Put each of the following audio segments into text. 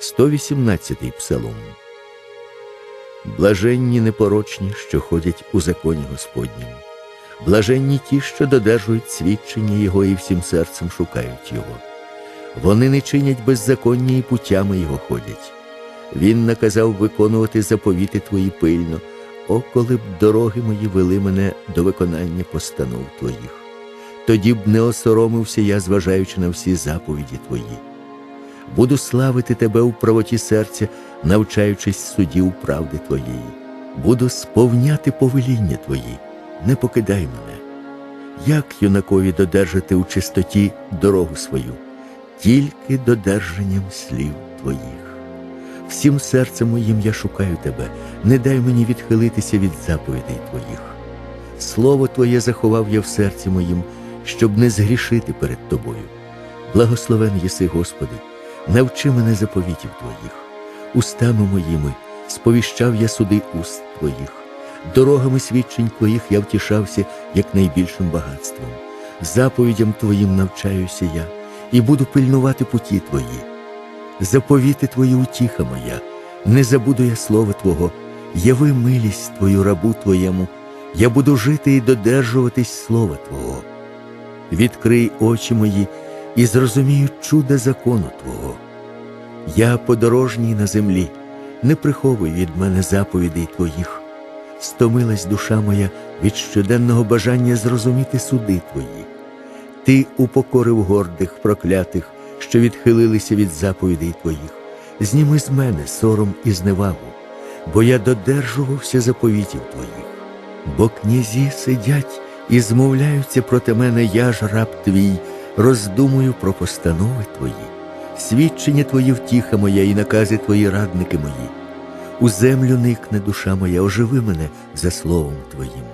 118-й псалом. Блаженні непорочні, що ходять у законі Господнім. Блаженні ті, що додержують свідчення Його і всім серцем шукають Його. Вони не чинять беззаконня і путями Його ходять. Він наказав виконувати заповіти Твої пильно, о, коли б дороги мої вели мене до виконання постанов Твоїх. Тоді б не осоромився я, зважаючи на всі заповіді Твої. Буду славити Тебе у правоті серця, навчаючись судів правди Твоєї. Буду сповняти повеління Твої, не покидай мене. Як юнакові додержати у чистоті дорогу свою, тільки додержанням слів Твоїх. Всім серцем моїм я шукаю Тебе, не дай мені відхилитися від заповідей Твоїх. Слово Твоє заховав я в серці моїм, щоб не згрішити перед Тобою. Благословен єси, Господи, навчи мене заповітів Твоїх. Устами моїми сповіщав я суди уст Твоїх, дорогами свідчень Твоїх я втішався як найбільшим багатством. Заповідям Твоїм навчаюся я і буду пильнувати путі Твої. Заповіти Твої утіха моя, не забуду я слова Твого, яви милість Твою рабу Твоєму, я буду жити і додержуватись слова Твого. Відкрий очі мої і зрозумію чуда закону Твого. Я подорожній на землі, не приховуй від мене заповідей Твоїх. Стомилась душа моя від щоденного бажання зрозуміти суди Твої. Ти упокорив гордих, проклятих, що відхилилися від заповідей Твоїх. Зніми з мене сором і зневагу, бо я додержувався заповітів Твоїх. Бо князі сидять і змовляються проти мене, я ж раб твій, роздумую про постанови Твої, свідчення Твої втіха моя і накази Твої радники мої. У землю никне душа моя, оживи мене за словом Твоїм.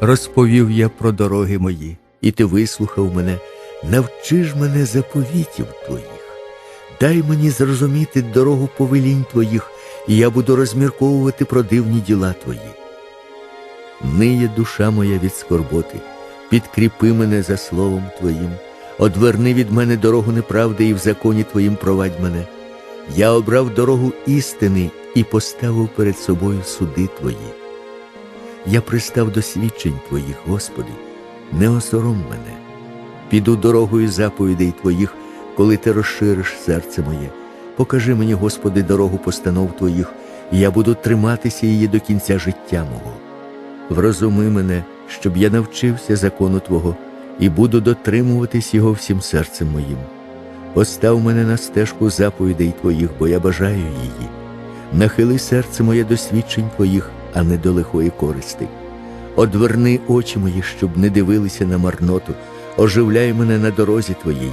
Розповів я про дороги мої, і ти вислухав мене, навчи ж мене заповітів Твоїх. Дай мені зрозуміти дорогу повелінь Твоїх, і я буду розмірковувати про дивні діла Твої. Ниє душа моя від скорботи, підкріпи мене за словом Твоїм, одверни від мене дорогу неправди і в законі Твоїм провадь мене. Я обрав дорогу істини і поставив перед собою суди Твої. Я пристав до свідчень Твоїх, Господи, не осором мене. Піду дорогою заповідей Твоїх, коли Ти розшириш серце моє. Покажи мені, Господи, дорогу постанов Твоїх, і я буду триматися її до кінця життя мого. Врозуми мене, щоб я навчився закону Твого і буду дотримуватись його всім серцем моїм. Постав мене на стежку заповідей Твоїх, бо я бажаю її. Нахили серце моє до свідчень Твоїх, а не до лихої користи. Одверни очі мої, щоб не дивилися на марноту, оживляй мене на дорозі Твоїй.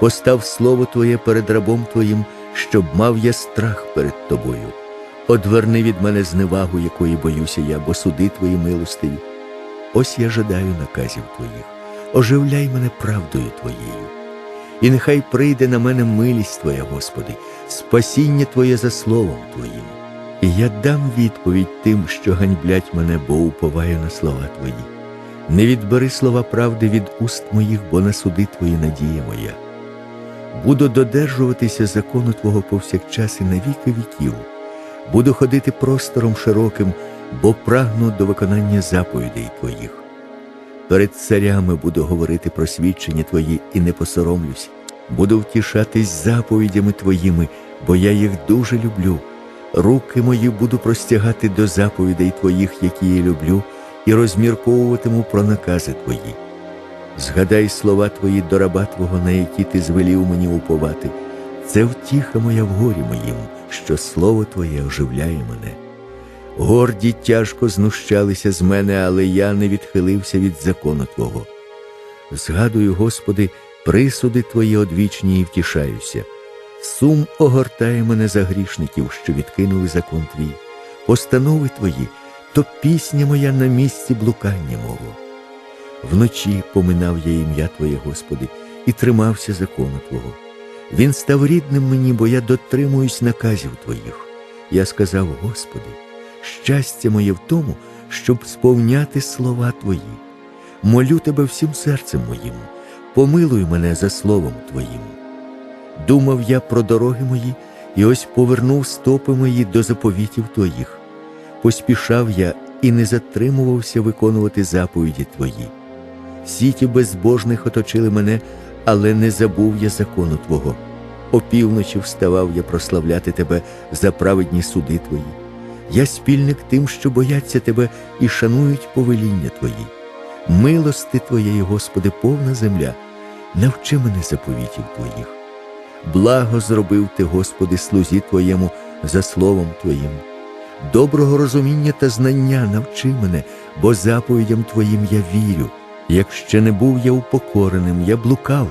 Постав слово Твоє перед рабом Твоїм, щоб мав я страх перед Тобою. Одверни від мене зневагу, якої боюся я, бо суди Твої милостиві. Ось я жадаю наказів Твоїх, оживляй мене правдою Твоєю. І нехай прийде на мене милість Твоя, Господи, спасіння Твоє за словом Твоїм. І я дам відповідь тим, що ганьблять мене, бо уповаю на слова Твої. Не відбери слова правди від уст моїх, бо на суди Твої надія моя. Буду додержуватися закону Твого повсякчас і на віки віків. Буду ходити простором широким, бо прагну до виконання заповідей Твоїх. Перед царями буду говорити про свідчення Твої і не посоромлюсь. Буду втішатись заповідями Твоїми, бо я їх дуже люблю. Руки мої буду простягати до заповідей Твоїх, які я люблю, і розмірковуватиму про накази Твої. Згадай слова Твої до раба Твого, на які ти звелів мені уповати. Це втіха моя в горі моїм, що слово Твоє оживляє мене. Горді тяжко знущалися з мене, але я не відхилився від закону Твого. Згадую, Господи, присуди Твої одвічні і втішаюся. Сум огортає мене за грішників, що відкинули закон Твій. Постанови Твої, то пісня моя на місці блукання мого. Вночі поминав я ім'я Твоє, Господи, і тримався закону Твого. Він став рідним мені, бо я дотримуюсь наказів Твоїх. Я сказав, Господи, щастя моє в тому, щоб сповняти слова Твої. Молю Тебе всім серцем моїм, помилуй мене за словом Твоїм. Думав я про дороги мої і ось повернув стопи мої до заповітів твоїх. Поспішав я і не затримувався виконувати заповіді твої. Сіті безбожних оточили мене, але не забув я закону Твого. Опівночі вставав я прославляти Тебе за праведні суди Твої. Я спільник тим, що бояться Тебе і шанують повеління Твої. Милости Твоєї, Господи, повна земля, навчи мене заповітів Твоїх. Благо зробив Ти, Господи, слузі Твоєму за словом Твоїм. Доброго розуміння та знання навчи мене, бо заповідям Твоїм я вірю. Як ще не був я упокореним, я блукав,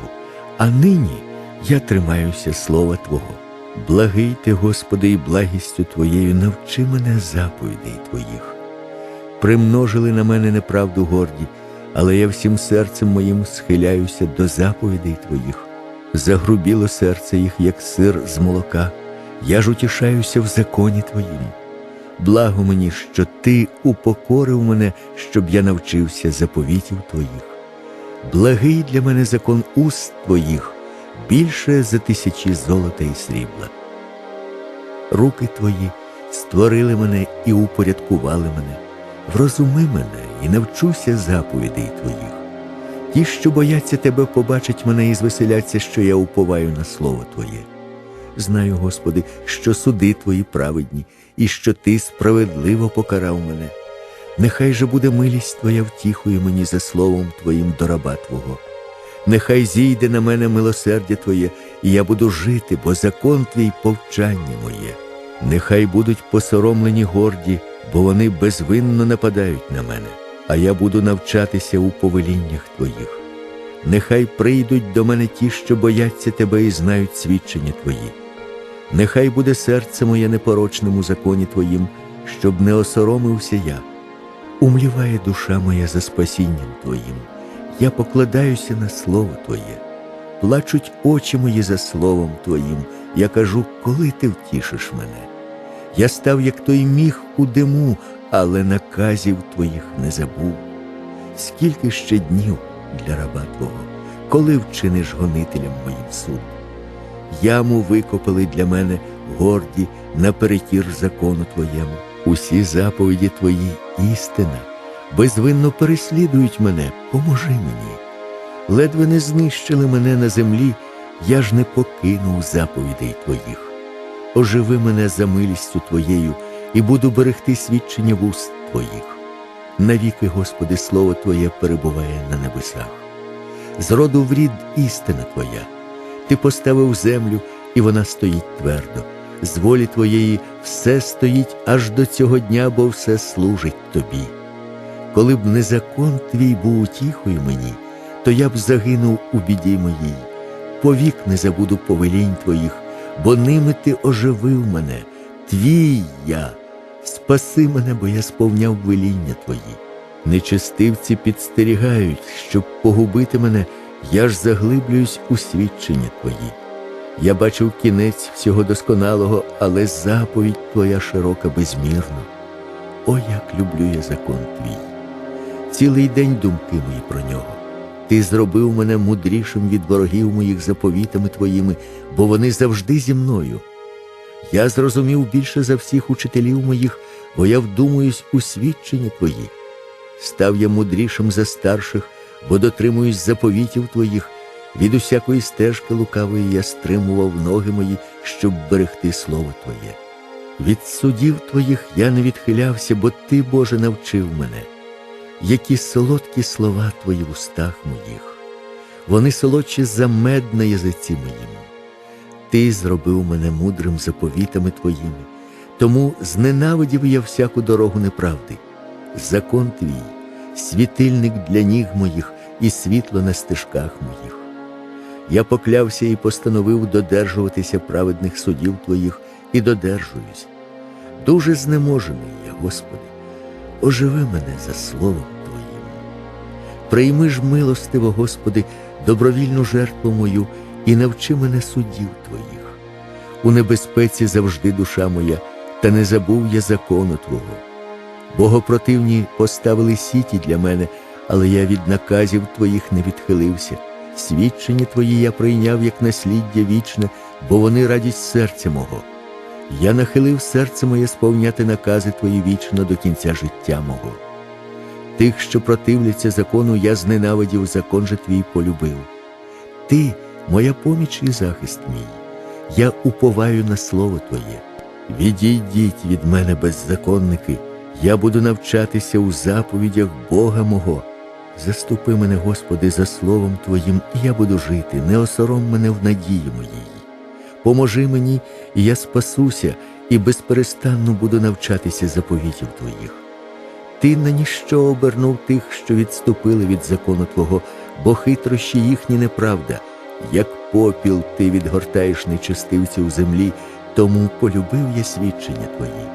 а нині я тримаюся слова Твого. Благий ти, Господи, і благістю Твоєю навчи мене заповідей Твоїх. Примножили на мене неправду горді, але я всім серцем моїм схиляюся до заповідей Твоїх. Загрубіло серце їх, як сир з молока, я ж утішаюся в законі Твоїм. Благо мені, що Ти упокорив мене, щоб я навчився заповітів Твоїх. Благий для мене закон уст Твоїх, більше за тисячі золота і срібла. Руки Твої створили мене і упорядкували мене, врозуми мене і навчуся заповідей Твоїх. Ті, що бояться Тебе, побачать мене і звеселяться, що я уповаю на слово Твоє. Знаю, Господи, що суди Твої праведні, і що Ти справедливо покарав мене. Нехай же буде милість Твоя втіхою мені за словом Твоїм до раба Твого. Нехай зійде на мене милосердя Твоє, і я буду жити, бо закон Твій повчання моє. Нехай будуть посоромлені горді, бо вони безвинно нападають на мене, а я буду навчатися у повеліннях Твоїх. Нехай прийдуть до мене ті, що бояться Тебе і знають свідчення Твої. Нехай буде серце моє непорочним у законі Твоїм, щоб не осоромився я. Умліває душа моя за спасінням Твоїм, я покладаюся на Слово Твоє. Плачуть очі мої за Словом Твоїм, я кажу, коли ти втішиш мене. Я став, як той міг у диму, але наказів Твоїх не забув. Скільки ще днів для раба Твого, коли вчиниш гонителям моїм суд? Яму викопали для мене горді наперекір закону Твоєму. Усі заповіді Твої істина, безвинно переслідують мене, поможи мені. Ледве не знищили мене на землі, я ж не покинув заповідей Твоїх. Оживи мене за милістю Твоєю і буду берегти свідчення вуст Твоїх. Навіки, Господи, Слово Твоє перебуває на небесах. З роду в рід істина Твоя. Ти поставив землю, і вона стоїть твердо. З волі Твоєї все стоїть аж до цього дня, бо все служить Тобі. Коли б не закон Твій був утіхою мені, то я б загинув у біді моїй. Повік не забуду повелінь Твоїх, бо ними Ти оживив мене, Твій я. Спаси мене, бо я сповняв веління Твої. Нечестивці підстерігають, щоб погубити мене, я ж заглиблююсь у свідчення Твої. Я бачив кінець всього досконалого, але заповідь Твоя широка безмірно. О, як люблю я закон Твій! Цілий день думки мої про нього. Ти зробив мене мудрішим від ворогів моїх заповітами Твоїми, бо вони завжди зі мною. Я зрозумів більше за всіх учителів моїх, бо я вдумуюсь у свідчення Твої. Став я мудрішим за старших, бо дотримуюсь заповітів Твоїх. Від усякої стежки лукавої я стримував ноги мої, щоб берегти слово Твоє. Від судів Твоїх я не відхилявся, бо Ти, Боже, навчив мене. Які солодкі слова Твої в устах моїх, вони солодші за мед на язиці моїм. Ти зробив мене мудрим заповітами Твоїми, тому зненавидів я всяку дорогу неправди. Закон Твій, світильник для ніг моїх і світло на стежках моїх. Я поклявся і постановив додержуватися праведних судів Твоїх і додержуюсь. Дуже знеможений я, Господи, оживи мене за словом Твоїм. Прийми ж милостиво, Господи, добровільну жертву мою і навчи мене судів Твоїх. У небезпеці завжди душа моя, та не забув я закону Твого. Богопротивні поставили сіті для мене, але я від наказів Твоїх не відхилився. Свідчення Твої я прийняв як насліддя вічне, бо вони радість серця мого. Я нахилив серце моє сповняти накази твої вічно до кінця життя мого. Тих, що противляться закону, я зненавидів, закон же твій полюбив. Ти, моя поміч і захист мій, я уповаю на слово Твоє. Відійдіть від мене, беззаконники, я буду навчатися у заповідях Бога мого. Заступи мене, Господи, за словом Твоїм, і я буду жити, не осором мене в надії моїй. Поможи мені, і я спасуся, і безперестанно буду навчатися заповітів Твоїх. Ти на ніщо обернув тих, що відступили від закону Твого, бо хитрощі їхні неправда. Як попіл ти відгортаєш нечистивців землі, тому полюбив я свідчення Твої.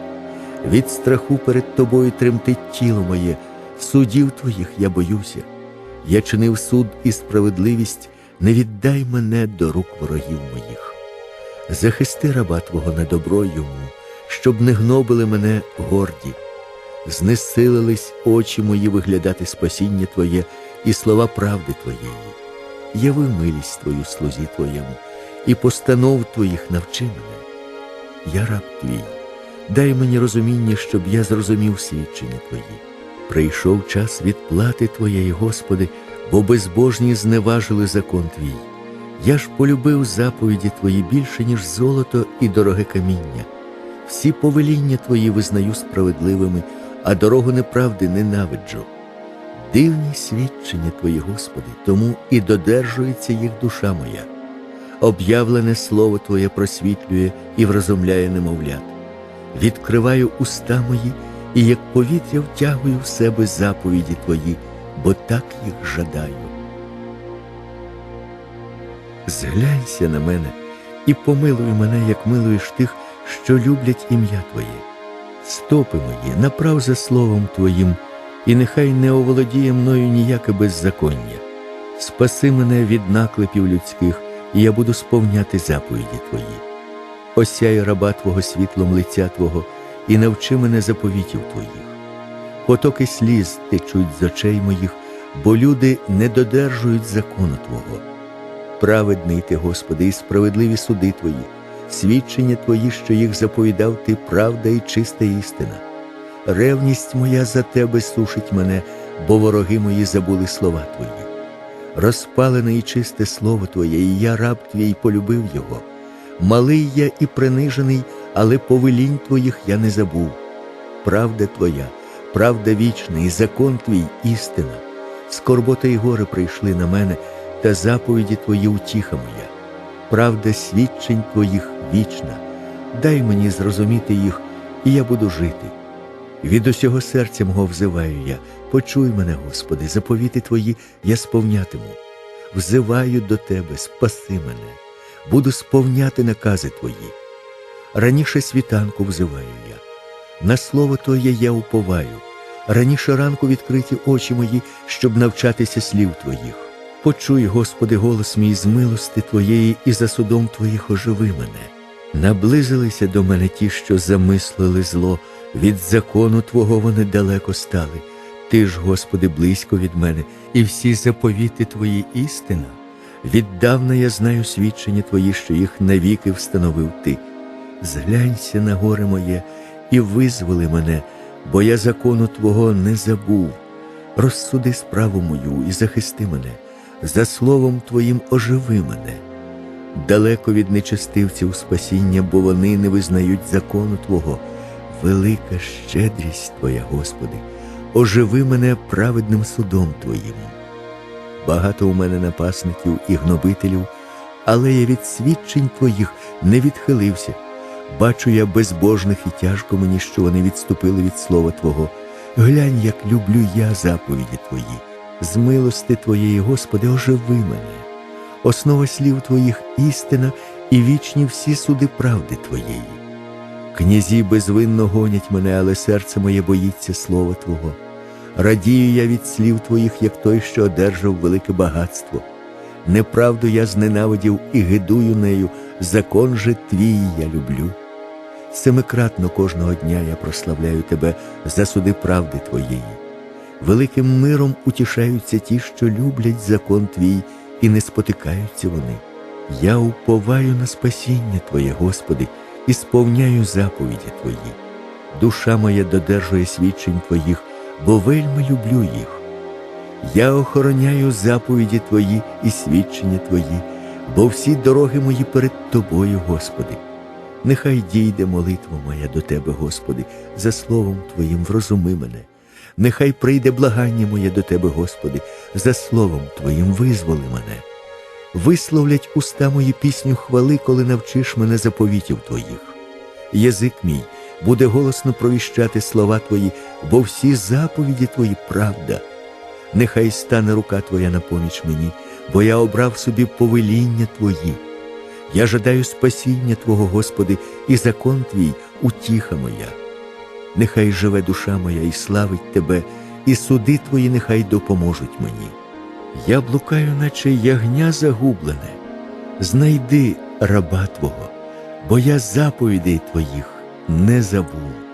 Від страху перед тобою тремтить тіло моє, судів твоїх я боюся. Я чинив суд і справедливість, не віддай мене до рук ворогів моїх. Захисти раба Твого на добро йому, щоб не гнобили мене горді. Знесилились очі мої виглядати спасіння Твоє і слова правди Твоєї. Яви милість Твою слузі Твоєму, і постанов Твоїх навчи мене. Я раб Твій, дай мені розуміння, щоб я зрозумів свідчення Твої. Прийшов час відплати Твоєї, Господи, бо безбожні зневажили закон Твій. Я ж полюбив заповіді Твої більше, ніж золото і дороге каміння. Всі повеління Твої визнаю справедливими, а дорогу неправди ненавиджу. Дивні свідчення Твої, Господи, тому і додержується їх душа моя. Об'явлене слово Твоє просвітлює і вразумляє немовлят. Відкриваю уста мої і як повітря втягую в себе заповіді Твої, бо так їх жадаю. Зглянься на мене і помилуй мене, як милуєш тих, що люблять ім'я Твоє. Стопи мої направ за словом Твоїм, і нехай не оволодіє мною ніяке беззаконня. Спаси мене від наклепів людських, і я буду сповняти заповіді Твої. Осяй раба Твого світлом лиця Твого і навчи мене заповітів Твоїх. Потоки сліз течуть з очей моїх, бо люди не додержують закону Твого. Праведний ти, Господи, і справедливі суди Твої, свідчення Твої, що їх заповідав Ти, правда і чиста істина. Ревність моя за Тебе сушить мене, бо вороги мої забули слова Твої. Розпалене і чисте слово Твоє, і я, раб Твій, полюбив його. Малий я і принижений, але повелінь Твоїх я не забув. Правда Твоя, правда вічна, і закон Твій істина. Скорбота і горе прийшли на мене, та заповіді Твої утіха моя. Правда свідчень Твоїх вічна. Дай мені зрозуміти їх, і я буду жити. Від усього серця мого взиваю я, почуй мене, Господи, заповіти Твої я сповнятиму. Взиваю до Тебе, спаси мене, буду сповняти накази Твої. Раніше світанку взиваю я, на слово Твоє я уповаю, раніше ранку відкриті очі мої, щоб навчатися слів Твоїх. Почуй, Господи, голос мій з милости Твоєї і за судом Твоїх оживи мене. Наблизилися до мене ті, що замислили зло, від закону Твого вони далеко стали. Ти ж, Господи, близько від мене, і всі заповіти Твої істина. Віддавна я знаю свідчення Твої, що їх навіки встановив Ти. Зглянься на горе моє і визволи мене, бо я закону Твого не забув. Розсуди справу мою і захисти мене, за словом Твоїм оживи мене. Далеко від нечестивців спасіння, бо вони не визнають закону Твого. Велика щедрість Твоя, Господи, оживи мене праведним судом Твоїм. Багато у мене напасників і гнобителів, але я від свідчень Твоїх не відхилився. Бачу я безбожних і тяжко мені, що вони відступили від слова Твого. Глянь, як люблю я заповіді Твої. З милости Твоєї, Господи, оживи мене. Основа слів Твоїх істина і вічні всі суди правди Твоєї. Князі безвинно гонять мене, але серце моє боїться слова Твого. Радію я від слів Твоїх, як той, що одержав велике багатство. Неправду я зненавидів і гидую нею, закон же твій я люблю. Семикратно кожного дня я прославляю тебе за суди правди Твоєї. Великим миром утішаються ті, що люблять закон Твій, і не спотикаються вони. Я уповаю на спасіння Твоє, Господи, і сповняю заповіді Твої. Душа моя додержує свідчень Твоїх, бо вельми люблю їх. Я охороняю заповіді Твої і свідчення Твої, бо всі дороги мої перед Тобою, Господи. Нехай дійде молитва моя до Тебе, Господи, за словом Твоїм врозуми мене. Нехай прийде благання моє до Тебе, Господи, за словом Твоїм визволи мене. Висловлять уста мої пісню хвали, коли навчиш мене заповітів Твоїх. Язик мій буде голосно провіщати слова Твої, бо всі заповіді Твої правда. Нехай стане рука Твоя на поміч мені, бо я обрав собі повеління Твої. Я жадаю спасіння Твого, Господи, і закон Твій утіха моя. Нехай живе душа моя і славить Тебе, і суди Твої нехай допоможуть мені. Я блукаю, наче ягня загублене. Знайди раба Твого, бо я заповідей Твоїх не забув.